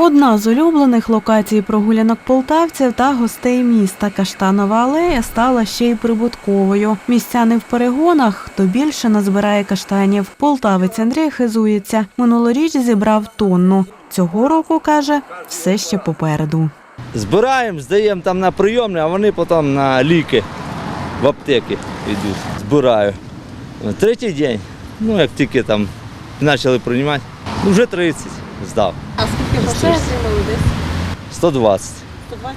Одна з улюблених локацій прогулянок полтавців та гостей міста Каштанова алея стала ще й прибутковою. Містяни в перегонах хто більше назбирає каштанів. Полтавець Андрій хизується. Минулоріч зібрав тонну. Цього року каже, все ще попереду. Збираємо, здаємо там на прийомні, а вони потім на ліки в аптеки йдуть. Збираю. Третій день. Ну, як тільки там почали приймати, вже 30 здав. Скільки грошей отримали десь? 120.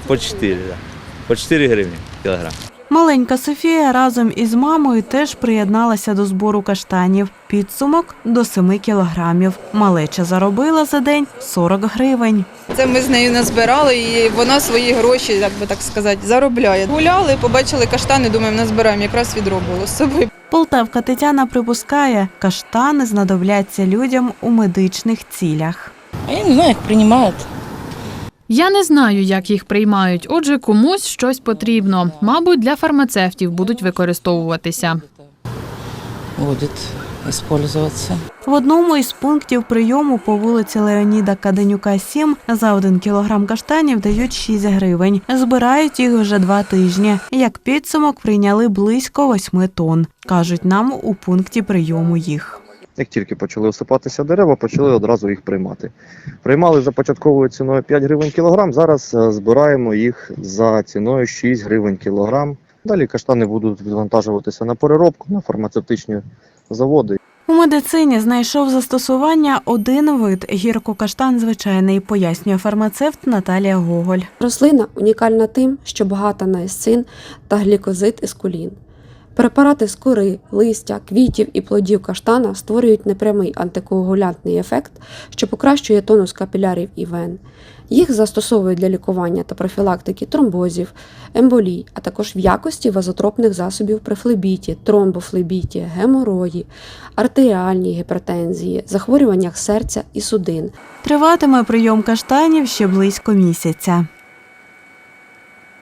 По 4, да. По 4 гривні кілограм. Маленька Софія разом із мамою теж приєдналася до збору каштанів. Підсумок до 7 кілограмів. Малеча заробила за день 40 гривень. Це ми з нею назбирали, і вона свої гроші, як би так сказати, заробляє. Гуляли, побачили каштани, думаємо, назбираємо. Якраз відро було з собою. Полтавка Тетяна припускає, каштани знадобляться людям у медичних цілях. А я не знаю, як приймають. Я не знаю, як їх приймають. Отже, комусь щось потрібно. Мабуть, для фармацевтів будуть використовуватися. Будет использоваться. В одному із пунктів прийому по вулиці Леоніда Каденюка 7 за один кілограм каштанів дають 6 гривень. Збирають їх вже два тижні. Як підсумок прийняли близько 8 тонн, кажуть нам у пункті прийому їх. Як тільки почали осипатися дерева, почали одразу їх приймати. Приймали за початковою ціною 5 гривень кілограм. Зараз е, збираємо їх за ціною 6 гривень кілограм. Далі каштани будуть відвантажуватися на переробку на фармацевтичні заводи. У медицині знайшов застосування один вид гіркокаштан звичайний, пояснює фармацевт Наталія Гоголь. Рослина унікальна тим, що багата на есцин та глікозид ескулін. Препарати з кори, листя, квітів і плодів каштана створюють непрямий антикоагулянтний ефект, що покращує тонус капілярів і вен. Їх застосовують для лікування та профілактики тромбозів, емболій, а також в якості вазотропних засобів при флебіті, тромбофлебіті, геморої, артеріальній гіпертензії, захворюваннях серця і судин. Триватиме прийом каштанів ще близько місяця.